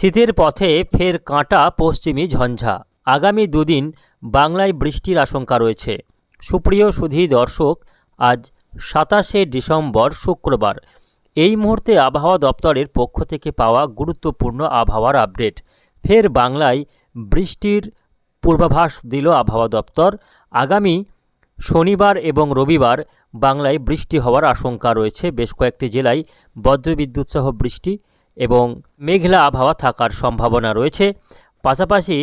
শীতের পথে ফের কাঁটা পশ্চিমী ঝঞ্ঝা। আগামী দুদিন বাংলায় বৃষ্টির আশঙ্কা রয়েছে। সুপ্রিয় সুধী দর্শক, আজ সাতাশে ডিসেম্বর শুক্রবার। এই মুহূর্তে আবহাওয়া দপ্তরের পক্ষ থেকে পাওয়া গুরুত্বপূর্ণ আবহাওয়ার আপডেট। ফের বাংলায় বৃষ্টির পূর্বাভাস দিল আবহাওয়া দপ্তর। আগামী শনিবার এবং রবিবার বাংলায় বৃষ্টি হওয়ার আশঙ্কা রয়েছে। বেশ কয়েকটি জেলায় বজ্রবিদ্যুৎ সহ বৃষ্টি। এবং মেঘলা আবহাওয়া থাকার সম্ভাবনা রয়েছে। পাশাপাশি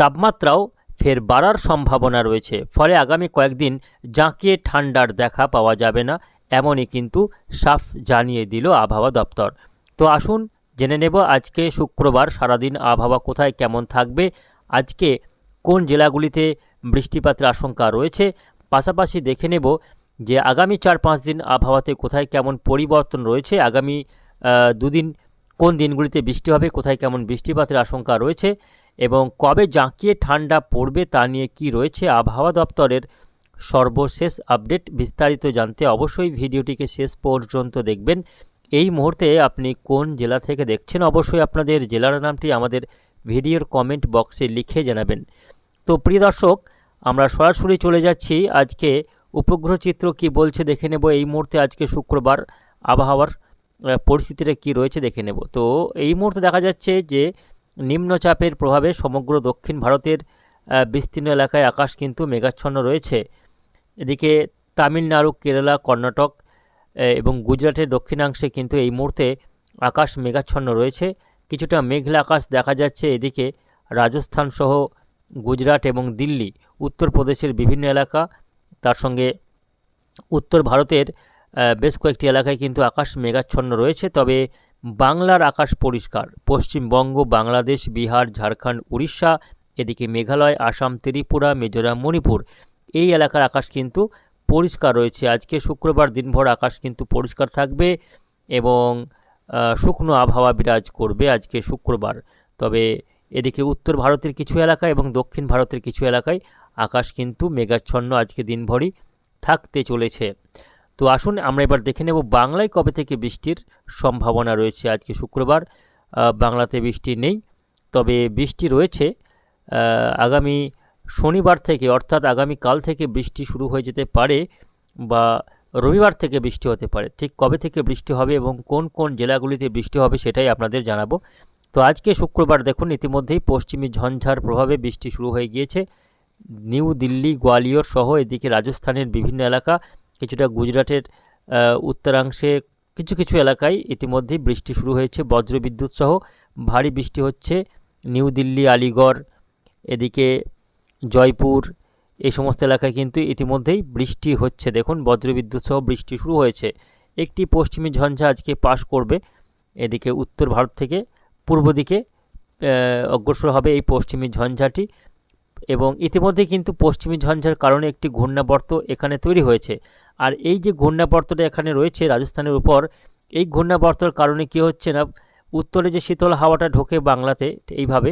তাপমাত্রাও ফের বাড়ার সম্ভাবনা রয়েছে। ফলে আগামী কয়েকদিন জাঁকিয়ে ঠান্ডার দেখা পাওয়া যাবে না, এমনই কিন্তু সাফ জানিয়ে দিল আবহাওয়া দপ্তর। তো আসুন জেনে নেব আজকে শুক্রবার সারাদিন আবহাওয়া কোথায় কেমন থাকবে, আজকে কোন জেলাগুলিতে বৃষ্টিপাতের আশঙ্কা রয়েছে। পাশাপাশি দেখে নেব যে আগামী চার পাঁচ দিন আবহাওয়াতে কোথায় কেমন পরিবর্তন রয়েছে, আগামী দুদিন কোন দিনগুলিতে বৃষ্টি হবে, কোথায় কেমন বৃষ্টিপাতের আশঙ্কা রয়েছে এবং কবে জাঁকিয়ে ঠান্ডা পড়বে তা নিয়ে কি রয়েছে আবহাওয়া দপ্তরের সর্বশেষ আপডেট বিস্তারিত জানতে অবশ্যই ভিডিওটিকে শেষ পর্যন্ত দেখবেন। এই মুহূর্তে আপনি কোন জেলা থেকে দেখছেন অবশ্যই আপনাদের জেলার নামটি আমাদের ভিডিওর কমেন্ট বক্সে লিখে জানাবেন। তো প্রিয় দর্শক, আমরা সরাসরি চলে যাচ্ছি। আজকে উপগ্রহ চিত্র কি বলছে দেখে নেব। এই মুহূর্তে আজকে শুক্রবার আবহাওয়ার পরিস্থিতিটা কি রয়েছে দেখে নেব। তো এই মুহূর্তে দেখা যাচ্ছে যে নিম্নচাপের প্রভাবে সমগ্র দক্ষিণ ভারতের বিস্তীর্ণ এলাকায় আকাশ কিন্তু মেঘাচ্ছন্ন রয়েছে। এদিকে তামিলনাড়ু, কেরালা, কর্ণাটক এবং গুজরাটের দক্ষিণাংশে কিন্তু এই মুহূর্তে আকাশ মেঘাচ্ছন্ন রয়েছে। কিছুটা মেঘলা আকাশ দেখা যাচ্ছে এদিকে রাজস্থান সহ গুজরাট এবং দিল্লি, উত্তরপ্রদেশের বিভিন্ন এলাকা। তার সঙ্গে উত্তর ভারতের বেশ কয়েকটি এলাকায় কিন্তু আকাশ মেঘাচ্ছন্ন রয়েছে, তবে বাংলার আকাশ পরিষ্কার। পশ্চিমবঙ্গ বাংলাদেশ, বিহার, ঝাড়খণ্ড, উড়িষ্যা, এদিকে মেঘালয়, আসাম, ত্রিপুরা, মিজোরাম, মণিপুর। এই এলাকার আকাশ কিন্তু পরিষ্কার রয়েছে। আজকে শুক্রবার দিনভর আকাশ কিন্তু পরিষ্কার থাকবে এবং শুকনো আবহাওয়া বিরাজ করবে আজকে শুক্রবার। তবে এদিকে উত্তর ভারতের কিছু এলাকা এবং দক্ষিণ ভারতের কিছু এলাকায় আকাশ কিন্তু মেঘাচ্ছন্ন আজকে দিনভরই থাকতে চলেছে। তো আসুন আমরা এবার দেখে নেব বাংলায় কবে থেকে বৃষ্টির সম্ভাবনা রয়েছে। আজকে শুক্রবার বাংলাতে বৃষ্টি নেই, তবে বৃষ্টি রয়েছে। আগামী শনিবার থেকে, অর্থাৎ আগামী কাল থেকে বৃষ্টি শুরু হয়ে যেতে পারে বা রবিবার থেকে বৃষ্টি হতে পারে। ঠিক কবে থেকে বৃষ্টি হবে এবং কোন কোন জেলাগুলিতে বৃষ্টি হবে সেটাই আপনাদের জানাব। তো আজকে শুক্রবার দেখুন, ইতিমধ্যেই পশ্চিমী ঝঞ্ঝার প্রভাবে বৃষ্টি শুরু হয়ে গিয়েছে। নিউ দিল্লি, গোয়ালিয়র সহ এদিকে রাজস্থানের বিভিন্ন এলাকা কিছুটা গুজরাটের উত্তরাংশে কিছু কিছু এলাকায় ইতিমধ্যেই বৃষ্টি শুরু হয়েছে, বজ্রবিদ্যুৎ সহ ভারী বৃষ্টি হচ্ছে। নিউ দিল্লি, আলিগড়, এদিকে জয়পুর এই সমস্ত এলাকায় কিন্তু ইতিমধ্যেই বৃষ্টি হচ্ছে। দেখুন, বজ্রবিদ্যুৎ সহ বৃষ্টি শুরু হয়েছে। একটি পশ্চিমী ঝঞ্ঝা আজকে পাশ করবে, এদিকে উত্তর ভারত থেকে পূর্ব দিকে অগ্রসর হবে এই পশ্চিমী ঝঞ্ঝাটি। এবং ইতিমধ্যে কিন্তু পশ্চিমী ঝঞ্ঝার কারণে একটি ঘূর্ণাবর্ত এখানে তৈরি হয়েছে। আর এই যে ঘূর্ণাবর্তটা এখানে রয়েছে রাজস্থানের উপর, এই ঘূর্ণাবর্তর কারণে কী হচ্ছে না, উত্তরে যে শীতল হাওয়াটা ঢোকে বাংলাতে এইভাবে,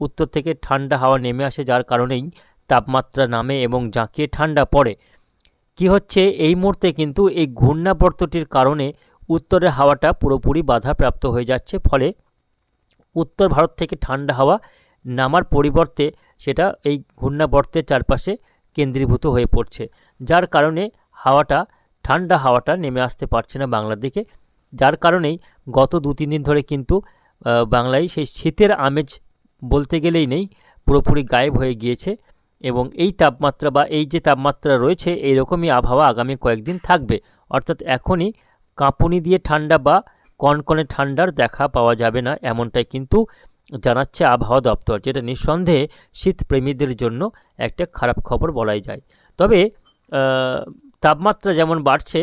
উত্তর থেকে ঠান্ডা হাওয়া নেমে আসে যার কারণেই তাপমাত্রা নামে এবং জাঁকিয়ে ঠান্ডা পড়ে। কি হচ্ছে, এই মুহূর্তে কিন্তু এই ঘূর্ণাবর্তটির কারণে উত্তরের হাওয়াটা পুরোপুরি বাধাপ্রাপ্ত হয়ে যাচ্ছে। ফলে উত্তর ভারত থেকে ঠান্ডা হাওয়া নামার পরিবর্তে সেটা এই ঘূর্ণাবর্তের চারপাশে কেন্দ্রীভূত হয়ে পড়ছে, যার কারণে হাওয়াটা, ঠান্ডা হাওয়াটা নেমে আসতে পারছে না বাংলার দিকে। যার কারণেই গত দু তিন দিন ধরে কিন্তু বাংলায় সেই শীতের আমেজ বলতে গেলেই নেই, পুরোপুরি গায়েব হয়ে গিয়েছে এবং এই তাপমাত্রা বা এই যে তাপমাত্রা রয়েছে এই রকমই আবহাওয়া আগামী কয়েকদিন থাকবে। অর্থাৎ এখনই কাঁপুনি দিয়ে ঠান্ডা বা কনকনে ঠান্ডার দেখা পাওয়া যাবে না, এমনটাই কিন্তু জানাচ্ছে আবহাওয়া দপ্তর, যেটা নিঃসন্দেহে শীতপ্রেমীদের জন্য একটা খারাপ খবর বলাই যায়। তবে তাপমাত্রা যেমন বাড়ছে,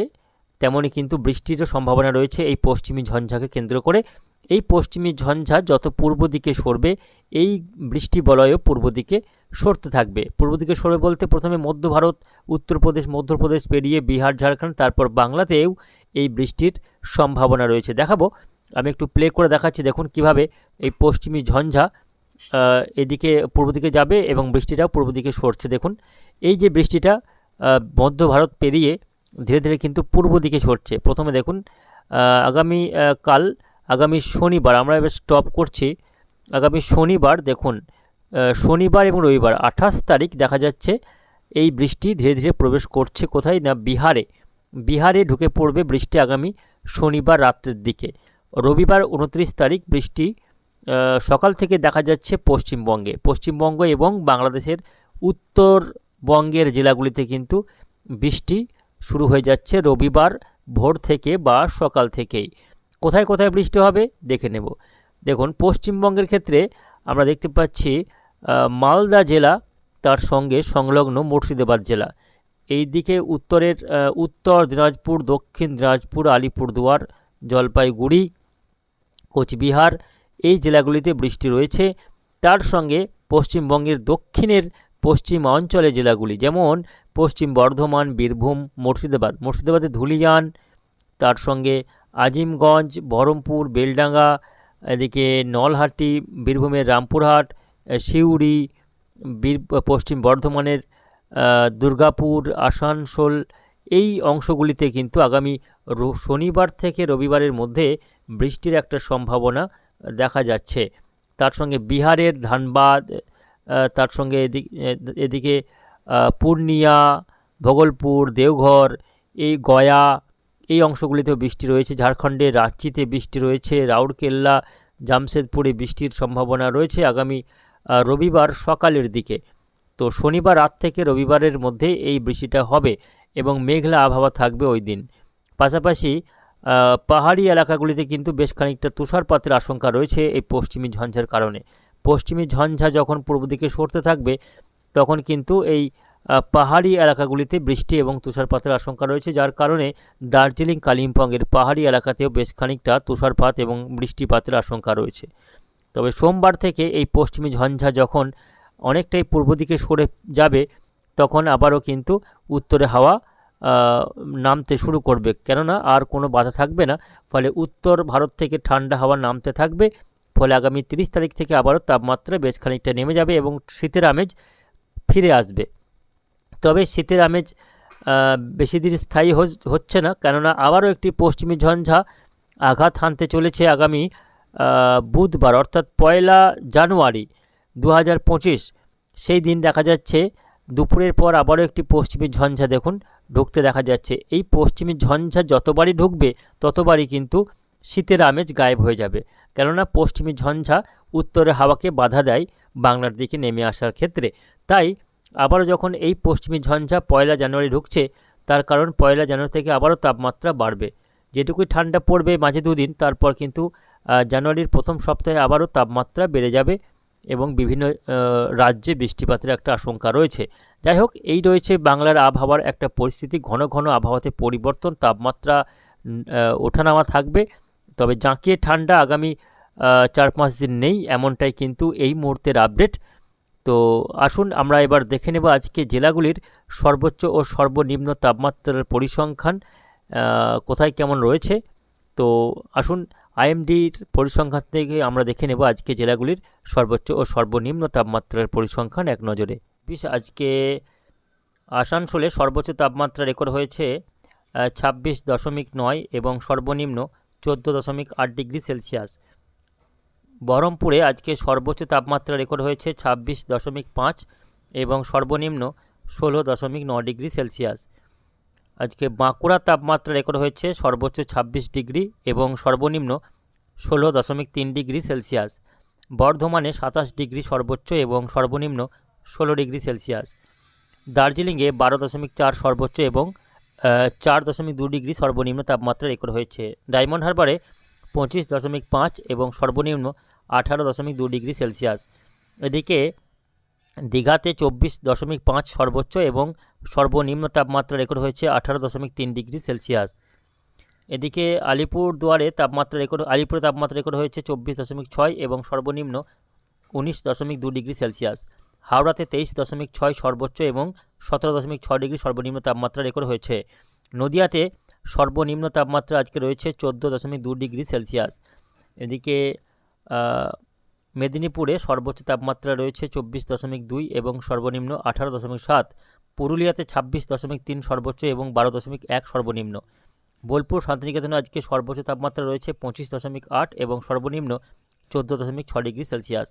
তেমনই কিন্তু বৃষ্টিরও সম্ভাবনা রয়েছে এই পশ্চিমী ঝঞ্ঝাকে কেন্দ্র করে। এই পশ্চিমী ঝঞ্ঝা যত পূর্ব দিকে সরবে, এই বৃষ্টি বলয়ও পূর্ব দিকে সরতে থাকবে। পূর্ব দিকে সরবে বলতে প্রথমে মধ্য ভারত, উত্তরপ্রদেশ, মধ্যপ্রদেশ পেরিয়ে বিহার, ঝাড়খণ্ড, তারপর বাংলাতেও এই বৃষ্টির সম্ভাবনা রয়েছে। দেখাবো আমি একটু প্লে করে দেখাচ্ছি, দেখুন কীভাবে এই পশ্চিমী ঝঞ্ঝা এদিকে পূর্ব দিকে যাবে এবং বৃষ্টিটাও পূর্ব দিকে সরছে। দেখুন, এই যে বৃষ্টিটা মধ্য ভারত পেরিয়ে ধীরে ধীরে কিন্তু পূর্ব দিকে সরছে। প্রথমে দেখুন আগামী কাল, আগামী শনিবার, আমরা এবার স্টপ করছি। আগামী শনিবার দেখুন শনিবার এবং রবিবার, আঠাশ তারিখ দেখা যাচ্ছে এই বৃষ্টি ধীরে ধীরে প্রবেশ করছে কোথায়? না, বিহারে। বিহারে ঢুকে পড়বে বৃষ্টি আগামী শনিবার রাত্রের দিকে। রবিবার উনত্রিশ তারিখ বৃষ্টি সকাল থেকে দেখা যাচ্ছে পশ্চিমবঙ্গে। পশ্চিমবঙ্গ এবং বাংলাদেশের উত্তরবঙ্গের জেলাগুলিতে কিন্তু বৃষ্টি শুরু হয়ে যাচ্ছে রবিবার ভোর থেকে বা সকাল থেকেই। কোথায় কোথায় বৃষ্টি হবে দেখে নেব। দেখুন, পশ্চিমবঙ্গের ক্ষেত্রে আমরা দেখতে পাচ্ছি মালদা জেলা, তার সঙ্গে সংলগ্ন মুর্শিদাবাদ জেলা। এই দিকে উত্তরের উত্তর দিনাজপুর, দক্ষিণ দিনাজপুর, আলিপুরদুয়ার জলপাইগুড়ি, কোচবিহার, এই জেলাগুলিতে বৃষ্টি রয়েছে। তার সঙ্গে পশ্চিমবঙ্গের দক্ষিণের পশ্চিম অঞ্চলে জেলাগুলি যেমন পশ্চিম বর্ধমান, বীরভূম, মুর্শিদাবাদ। মুর্শিদাবাদে ধুলিয়ান, তার সঙ্গে আজিমগঞ্জ, বহরমপুর, বেলডাঙ্গা, এদিকে নলহাটি, বীরভূমের রামপুরহাট, সিউড়ি, বীর, পশ্চিম বর্ধমানের দুর্গাপুর, আসানসোল, এই অংশগুলিতে কিন্তু আগামী শনিবার থেকে রবিবারের মধ্যে বৃষ্টির একটা সম্ভাবনা দেখা যাচ্ছে। তার সঙ্গে বিহারের ধানবাদ তার সঙ্গে এদিক পূর্ণিয়া, ভগলপুর, দেওঘর, এই গয়া, এই অংশগুলিতেও বৃষ্টি রয়েছে। ঝাড়খণ্ডে, রাঁচিতে বৃষ্টি রয়েছে, রাউরকেল্লা, জামশেদপুরে বৃষ্টির সম্ভাবনা রয়েছে আগামী রবিবার সকালের দিকে। তো শনিবার রাত থেকে রবিবারের মধ্যে এই বৃষ্টিটা হবে এবং মেঘলা আবহাওয়া থাকবে ওই দিন। পাশাপাশি পাহাড়ি এলাকাগুলিতে কিন্তু বেশ খানিকটা তুষারপাতের আশঙ্কা রয়েছে এই পশ্চিমী ঝঞ্ঝার কারণে। পশ্চিমী ঝঞ্ঝা যখন পূর্ব দিকে সরতে থাকবে, তখন কিন্তু এই পাহাড়ি এলাকাগুলিতে বৃষ্টি এবং তুষারপাতের আশঙ্কা রয়েছে, যার কারণে দার্জিলিং, কালিম্পংয়ের পাহাড়ি এলাকাতেও বেশ খানিকটা তুষারপাত এবং বৃষ্টিপাতের আশঙ্কা রয়েছে। তবে সোমবার থেকে এই পশ্চিমী ঝঞ্ঝা যখন অনেকটাই পূর্ব দিকে সরে যাবে, তখন আবারও কিন্তু উত্তরে হাওয়া নামতে শুরু করবে। কেননা আর কোনো বাধা থাকবে না। ফলে উত্তর ভারত থেকে ঠান্ডা হাওয়া নামতে থাকবে। ফলে আগামী তিরিশ তারিখ থেকে আবারও তাপমাত্রা বেশ খানিকটা নেমে যাবে এবং শীতের আমেজ ফিরে আসবে। তবে শীতের আমেজ বেশি দিন স্থায়ী হচ- হচ্ছে না। কেননা আবারও একটি পশ্চিমী ঝঞ্ঝা আঘাত হানতে চলেছে আগামী বুধবার, অর্থাৎ পয়লা জানুয়ারি দু হাজার পঁচিশ। সেই দিন দেখা যাচ্ছে, দুপুরের পর আবারও একটি পশ্চিমী ঝঞ্ঝা দেখুন। ঢুকতে দেখা যাচ্ছে। এই পশ্চিমী ঝঞ্ঝা যতবারই ঢুকবে, ততবারই কিন্তু শীতের আমেজ গায়েব হয়ে যাবে। কেননা পশ্চিমী ঝঞ্ঝা উত্তরে হাওয়াকে বাধা দেয় বাংলার দিকে নেমে আসার ক্ষেত্রে। তাই আবারও যখন এই পশ্চিমী ঝঞ্ঝা পয়লা জানুয়ারি ঢুকছে, তার কারণ পয়লা জানুয়ারি থেকে আবারও তাপমাত্রা বাড়বে। যেটুকুই ঠান্ডা পড়বে মাঝে দুদিন, তারপর কিন্তু জানুয়ারির প্রথম সপ্তাহে আবারও তাপমাত্রা বেড়ে যাবে। এবং বিভিন্ন রাজ্যে বৃষ্টিপাতের একটা আশঙ্কা রয়েছে। যাই হোক এই রয়েছে বাংলার আবহাওয়ার একটা পরিস্থিতি। ঘন ঘন আবহাওয়াতে পরিবর্তন, তাপমাত্রা ওঠানামা থাকবে। তবে জাঁকিয়ে ঠান্ডা আগামী চার পাঁচ দিন নেই, এমনটাই কিন্তু এই মুহূর্তের আপডেট। তো আসুন, আমরা এবার দেখে নেব আজকে জেলাগুলির সর্বোচ্চ ও সর্বনিম্ন তাপমাত্রার পরিসংখ্যান কোথায় কেমন রয়েছে। তো আসুন আইএমডির পরিসংখ্যান থেকে আমরা দেখে নেব আজকে জেলাগুলির সর্বোচ্চ ও সর্বনিম্ন তাপমাত্রার পরিসংখ্যান এক নজরে। বিশ, আজকে আসানসোলে সর্বোচ্চ তাপমাত্রা রেকর্ড হয়েছে ছাব্বিশ দশমিক নয় এবং সর্বনিম্ন চোদ্দ দশমিক আট ডিগ্রি সেলসিয়াস। বহরমপুরে আজকে সর্বোচ্চ তাপমাত্রা রেকর্ড হয়েছে, ছাব্বিশ দশমিক পাঁচ এবং সর্বনিম্ন ষোলো দশমিক ন ডিগ্রি সেলসিয়াস। আজকে বাঁকুড়ার তাপমাত্রা রেকর্ড হয়েছে সর্বোচ্চ ছাব্বিশ ডিগ্রি এবং সর্বনিম্ন ষোলো দশমিক তিন ডিগ্রি সেলসিয়াস। বর্ধমানে সাতাশ ডিগ্রি সর্বোচ্চ এবং সর্বনিম্ন ষোলো ডিগ্রি সেলসিয়াস। দার্জিলিংয়ে বারো দশমিক চার সর্বোচ্চ এবং চার দশমিক দু ডিগ্রি সর্বনিম্ন তাপমাত্রা রেকর্ড হয়েছে। ডায়মন্ড হারবারে পঁচিশ দশমিক পাঁচ এবং সর্বনিম্ন আঠারো দশমিক দু ডিগ্রি সেলসিয়াস। এদিকে দীঘাতে চব্বিশ দশমিক পাঁচ সর্বোচ্চ এবং সর্বনিম্ন তাপমাত্রা রেকর্ড হয়েছে আঠারো দশমিক তিন ডিগ্রি সেলসিয়াস। এদিকে আলিপুর দুয়ারে তাপমাত্রা রেকর্ড, আলিপুরে তাপমাত্রা রেকর্ড হয়েছে চব্বিশ দশমিক ছয় এবং সর্বনিম্ন উনিশ দশমিক দু ডিগ্রি সেলসিয়াস। হাওড়াতে তেইশ দশমিক ছয় সর্বোচ্চ এবং সতেরো দশমিক ছয় ডিগ্রি সর্বনিম্ন তাপমাত্রা রেকর্ড হয়েছে। নদিয়াতে সর্বনিম্ন তাপমাত্রা আজকে রয়েছে চোদ্দ দশমিক দু ডিগ্রি সেলসিয়াস। এদিকে মেদিনীপুরে সর্বোচ্চ তাপমাত্রা রয়েছে চব্বিশ দশমিক দুই এবং সর্বনিম্ন আঠারো দশমিক সাত। পুরুলিয়াতে ছাব্বিশ দশমিক তিন সর্বোচ্চ এবং বারো দশমিক এক সর্বনিম্ন। বোলপুর, শান্তিনিকেতনে আজকে সর্বোচ্চ তাপমাত্রা রয়েছে পঁচিশ দশমিক আট এবং সর্বনিম্ন চোদ্দ দশমিক ছ ডিগ্রি সেলসিয়াস।